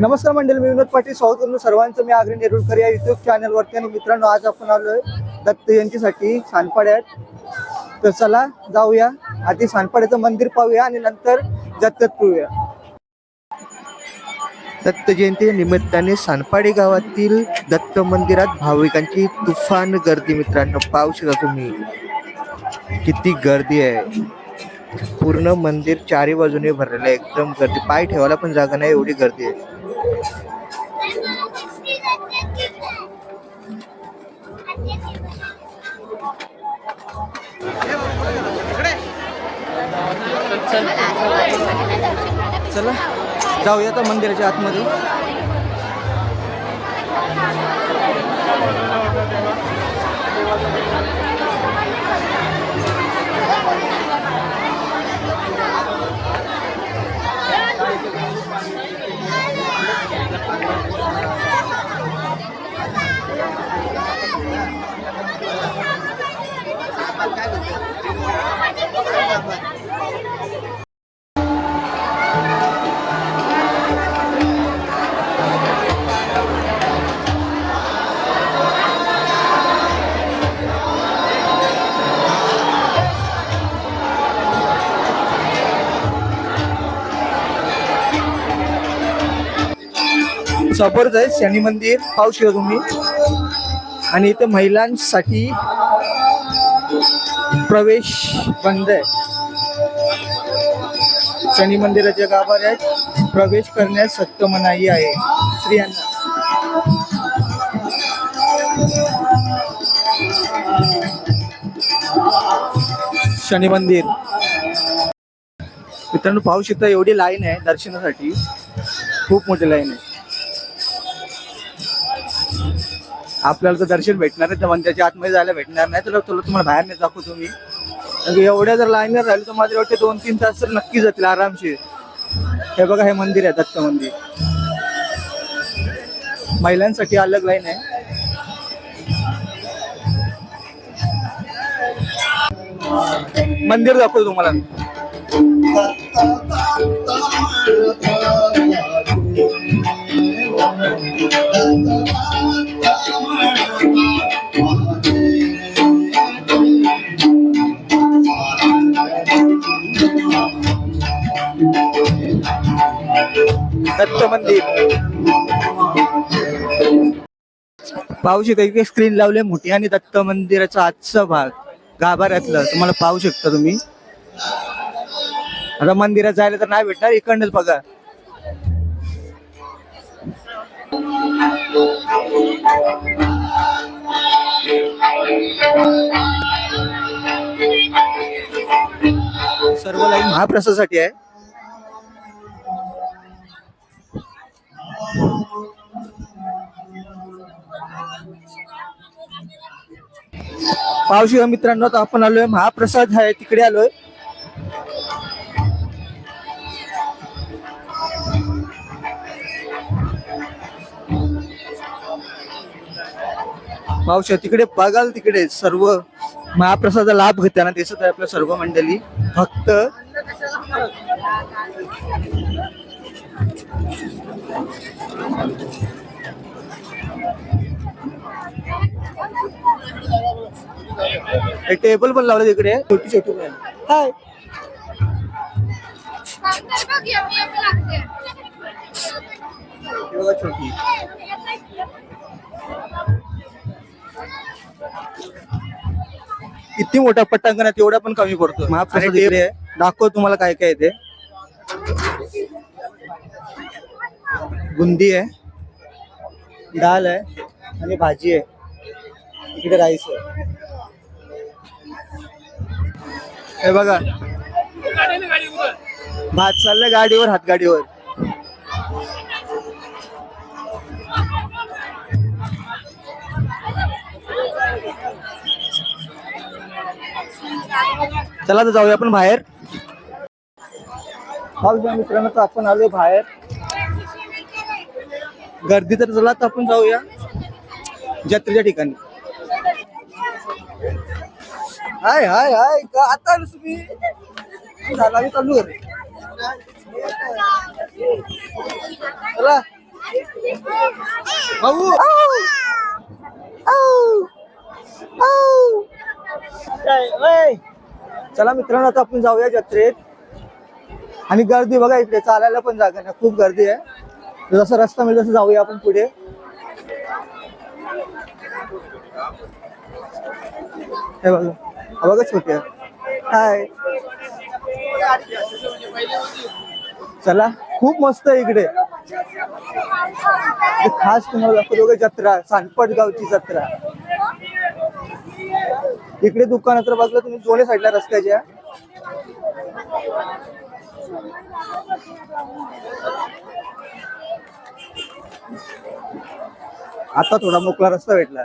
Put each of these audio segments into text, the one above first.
नमस्कार मंडळी मी विनोद पाटील स्वागत करतो सर्वांचं. मी आग्री नेरुळकर या युट्यूब चॅनलवरती आणि मित्रांनो आज आपण आलो दत्त जयंतीसाठी सानपाड्यात तर चला जाऊया. आधी सानपाड्याचं मंदिर पाहूया आणि नंतर दत्तत पिऊया दत्त जयंती निमित्ताने सानपाडे गावातील दत्त मंदिरात भाविकांची तुफान गर्दी. मित्रांनो पाहू शकता तुम्ही. किती गर्दी आहे. पूर्ण मंदिर चारी बाजूने भरलेलं आहे. एकदम गर्दी. पाय ठेवायला पण जागा नाही एवढी गर्दी आहे. चला जाऊया आता मंदिराच्या आतमध्ये. 你。समोरच आहे शनी मंदिर पाहू शकता तुम्ही. आणि इथे महिलांसाठी प्रवेश बंद आहे. शनी मंदिराच्या गाभाऱ्यात प्रवेश करण्यास सक्त मनाई आहे. स्त्रियांना. शनी मंदिर. मित्रांनो पाहू शकता एवढी लाईन आहे दर्शनासाठी. खूप मोठी लाईन आहे. आपल्याला तर दर्शन भेटणार नाही तर म्हणजे मंदिराच्या आतमध्ये जायला भेटणार नाही तर तुला तुम्हाला बाहेर नाही दाखवतो मी म्हणजे एवढ्या जर लाईनवर राहिलं तर माझ्या वाटते दोन तीन तास तर नक्की जातील आरामशीर. हे बघा हे मंदिर आहे दत्त मंदिर. महिलांसाठी अलग लाईन आहे. मंदिर दाखवतो तुम्हाला. दत्त मंदिर पाहू शकता स्क्रीन लावले मोठी आणि दत्त मंदिराचा आजचा भाग. गाभाऱ्यातलं. तुम्हाला पाहू शकता तुम्ही. आता मंदिरात जायला तर नाही भेटणार इकडनंच बघा. सर्व लाईन महाप्रसादासाठी आहे. पावशी हो मित्रांनो आता आपण आलोय महाप्रसाद आहे तिकडे आलोय. मावशी हो, तिकडे बघाल तिकडे सर्व. महाप्रसादचा लाभ घेताना दिसत आहे आपल्या सर्व मंडळी. फक्त टेबल पण लावलं तिकडे. छोटी छोटी हाय छोटी. किती मोठा पटांगण आहे तेवढा पण कमी पडतो महाप्रसाद. दाखव तुम्हाला काय काय ते. बुंदी आहे डाळ आहे आणि भाजी आहे इकडे राईस आहे हे बघा। भात चाललंय गाडीवर हातगाडीवर। चला तर जाऊया आपण बाहेर. मित्रांनो तर आपण आलोय बाहेर. गर्दी तर चला तर आपण जाऊया. जत्रेच्या ठिकाणी. हाय हाय हाय का आता आलोस तुम्ही? झाला मी चालू आहे. चला. भाऊ. चला मित्रांनो आता आपण जाऊया जत्रेत. आणि गर्दी बघा इकडे चालायला पण जागा नाही. खूप गर्दी आहे. जसा रस्ता मिळेल तसं जाऊया आपण पुढे. हे बघा. बघा छोट्या हाय चला खूप मस्त आहे इकडे. खास तुम्हाला दाखवतो जत्रा सांडपट गावची जत्रा. इकडे दुकान तर बघलं तुम्ही दोन्ही साईडला रस्त्याच्या. आता थोडा मोकळा रस्ता भेटला.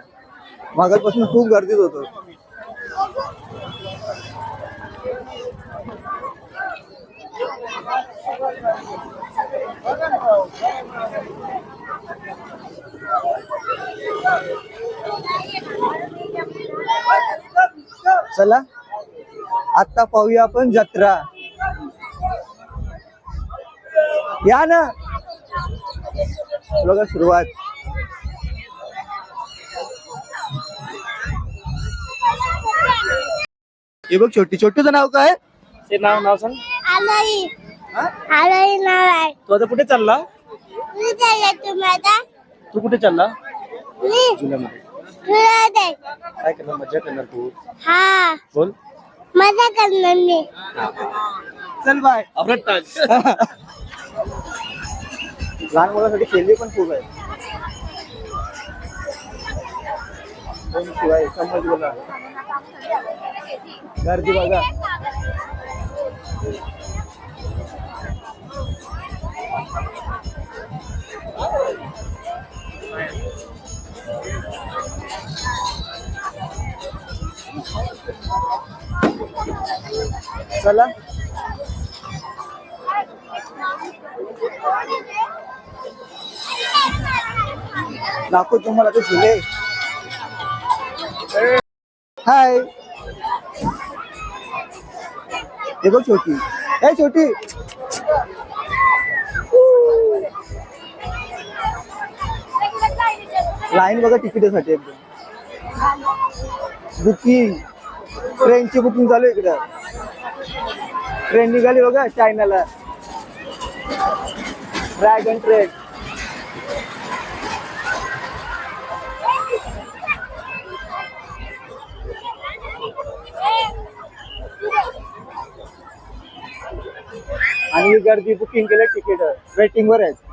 मागापासून खूप गर्दीत होतो. चला आता पाहूया आपण जत्रा. या ना. बघा सुरुवात. हे बघ छोटी छोटूचं नाव काय? ते नाव नाव सांग. आलोय हा? आलोय नाराय तू आता कुठे चालला? मी चालले तुम्ही आता? तू कुठे चालला? मी जुन्यामध्ये तुला दे काय करणार? मजा करणार तू? हा. बोल. मजा करणार मी. चल बाय. टाक. लहान मुलांसाठी खेळली पण खूप आहे गर्दी बघा. दाखव तुम्हाला ते झुले हाय. हे बघ छोटी. हे छोटी. लाईन बघा तिकिटासाठी एकदम. बुकिंग. ट्रेनची बुकिंग चालू आहे इकडं. ट्रेन निघाली बघा चायनाला. ड्रॅगन ट्रेन आणि ही गर्दी बुकिंग केलं तिकीट वेटिंगवर आहे.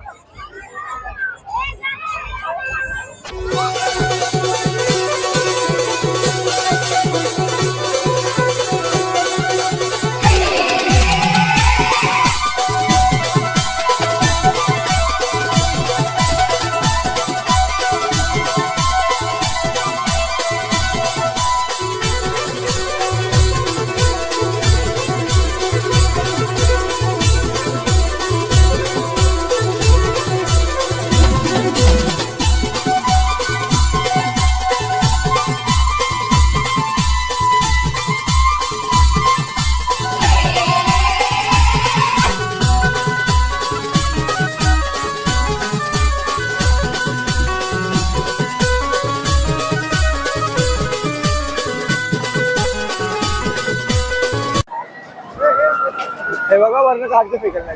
हे बघा वर्ण कागद फेकायला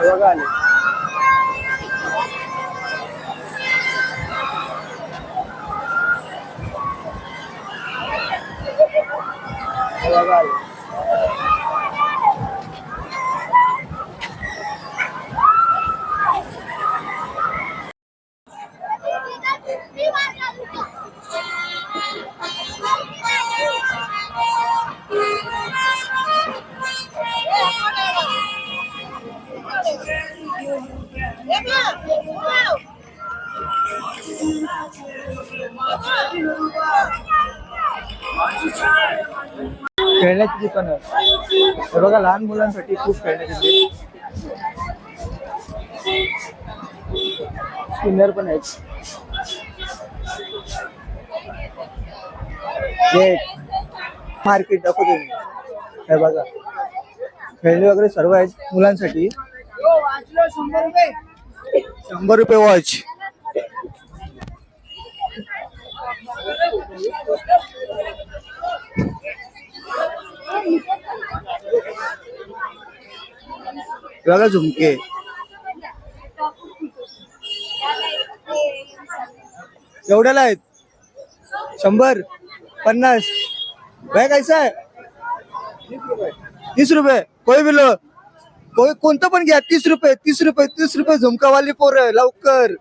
बघा आले बघा आले खेळण्याची दुकानं आहे. बघा लहान मुलांसाठी खूप खेळण्याची स्पिनर पण आहेत. मार्केट दाखवतो मी. हे बघा. खेळणी वगैरे सर्व आहेत मुलांसाठी. शंभर रुपये वॉच. बघा झुमके. एवढ्याला आहेत? शंभर? पन्नास? भाई कैसा आहे तीस रुपये. कोई बिलो कोई कोणतं पण घ्या. तीस रुपये तीस रुपये तीस रुपये. झुमकावाली पोर लवकर.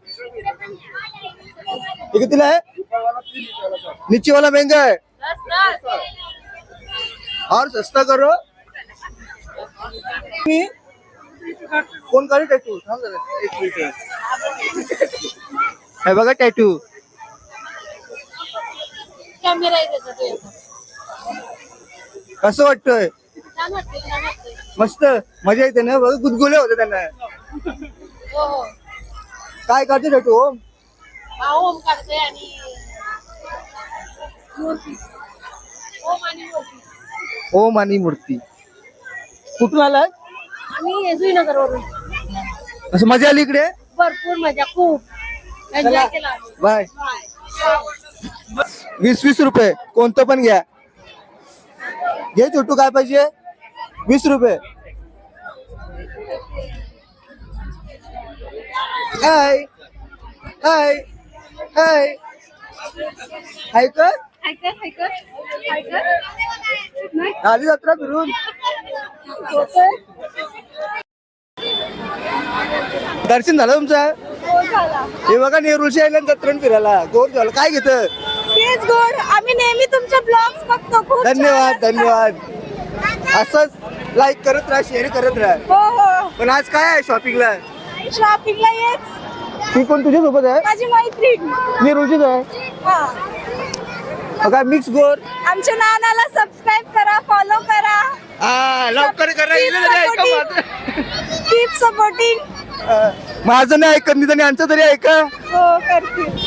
कितीला आहे? निचीवाला महंगा आहे. और सस्ता करो। मी कोण काढी टॅटू थांब जरा, एक मिनिट हे। बघा टॅटू. कसं वाटतंय? मस्त मजा येते ना? बघ गुदगुले होते त्यांना. हो हो. काय काढते टॅटू ओम? आणि ओम आणि मूर्ती. ओम आणि मूर्ती. कुठून आलाय? आम्ही जुईनगर वरून असं मजा आली इकडे? भरपूर मजा खूप. एन्जॉय केला बाय वीस वीस रुपये. कोणतं पण घ्या. घे छोटू काय पाहिजे? वीस रुपये. हाय हाय हाय हाय कर आली जत्रा फिरून दर्शन झालं तुमचं? हे बघा नेहरूळच्या आयलंड जत्रण फिरायला. गोर झालं. काय घेत? तेच गोड. आम्ही नेहमी तुमचे ब्लॉग्स बघतो. खूप धन्यवाद धन्यवाद. असंच लाईक करत राहा शेअर करत राहा. हो हो. पण आज काय आहे शॉपिंगला शॉपिंगला येच. ती कोण तुझ्या सोबत आहे? माझी मैत्रीण. नेहरूळचीच आहे? हा. बघा मिक्स गोर. आमच्या नानाला सबस्क्राईब करा फॉलो करा. हा लवकर करा. कीप सपोर्टिंग हा. माझं नाही ऐकत मी तरी यांचं तरी ऐका. हो करतील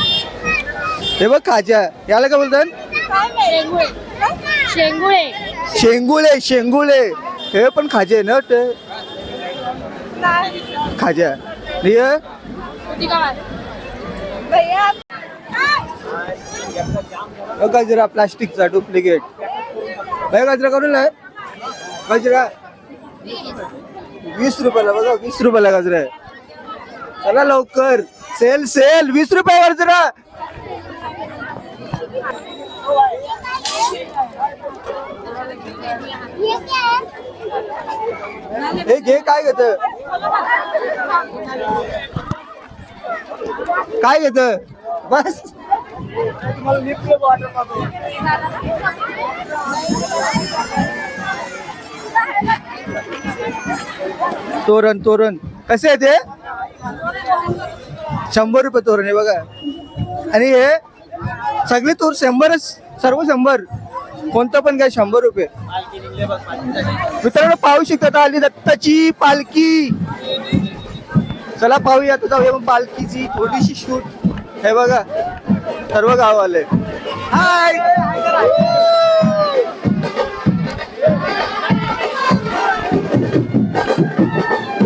हे बघ खाजा. याला काय बोलतात? काय माहिती? शेंगुळे. शेंगुळे. शेंगुळे हे पण खाजे ना ते? काय? खाजा. हे? किती गावात भैया गजरा प्लास्टिकचा डुप्लिकेट. बाय गजरा करून आहे गजरा वीस रुपयाला बघा वीस रुपयाला गजरा आहे चला लवकर. सेल सेल वीस रुपयावर जरा. हे घे काय घेत? काय घेत? बस. तोरण तोरण. कसे आहे ते? शंभर रुपये तोरण आहे बघा. आणि हे सगळे तोर शंभरच सर्व शंभर. कोणतं पण काय शंभर रुपये. मित्रांनो पाहू शकता आली दत्ताची पालखी. चला पाहूया आता जाऊया पालखीची थोडीशी शूट हे बघा. सर्व गाव आले हाय.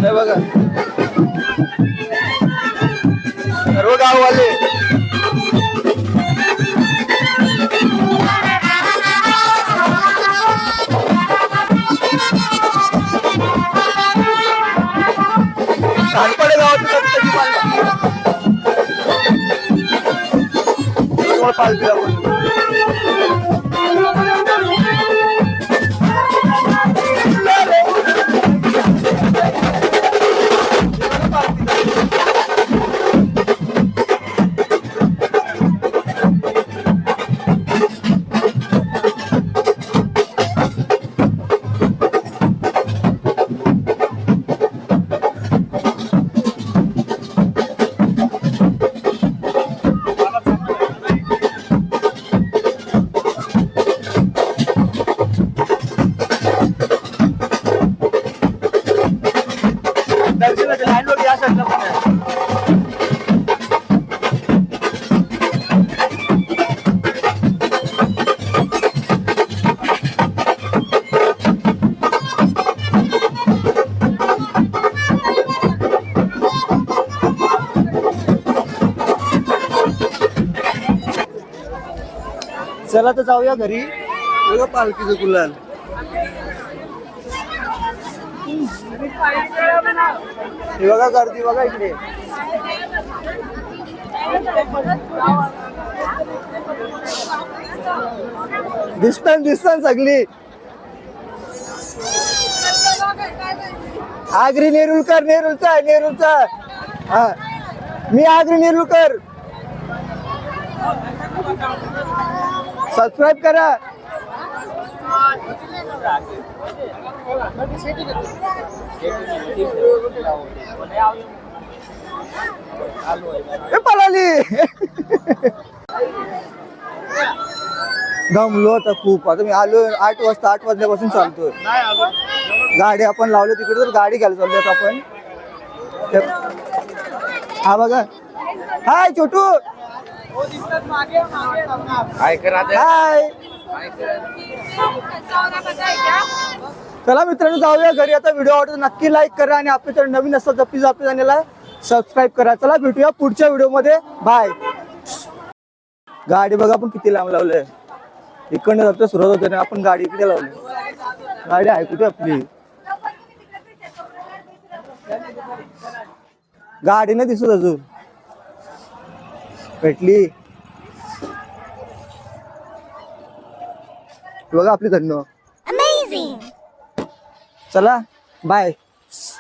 हे बघा. सर्व गाव आले सानपाडे गावाची चला तर जाऊया घरी. बघा पालखीचं गुलाल. हे बघा गर्दी बघा इकडे. दिसतान दिसतान सगळी. आगरी नेरुलकर नेरुलचा नेरुलचा. हा. मी आगरी नेरुलकर. सबस्क्राईब करा. पळाली दमलो आता खूप. आता मी आलो आठ वाजता आठ वाजल्यापासून चालतोय. गाडी आपण लावली तिकडे तर गाडी घ्यायला चाललो आता आपण. हा बघा. हाय छोटू. हाय चला मित्रांनो जाऊया घरी. आता व्हिडिओ आवडतो नक्की लाईक करा आणि आपल्या चॅनल नवीन असतात तर प्लीज आपल्या चॅनलला सबस्क्राईब करा. चला भेटूया पुढच्या व्हिडिओमध्ये. बाय गाडी बघा आपण किती लांब लावलंय. इकडनं जातो सुरुवात होते ना आपण गाडी इकडे लावली. गाडी आहे कुठे आपली? गाडी नाही दिसत अजून. भेटली. बघा आपली धन्य चला बाय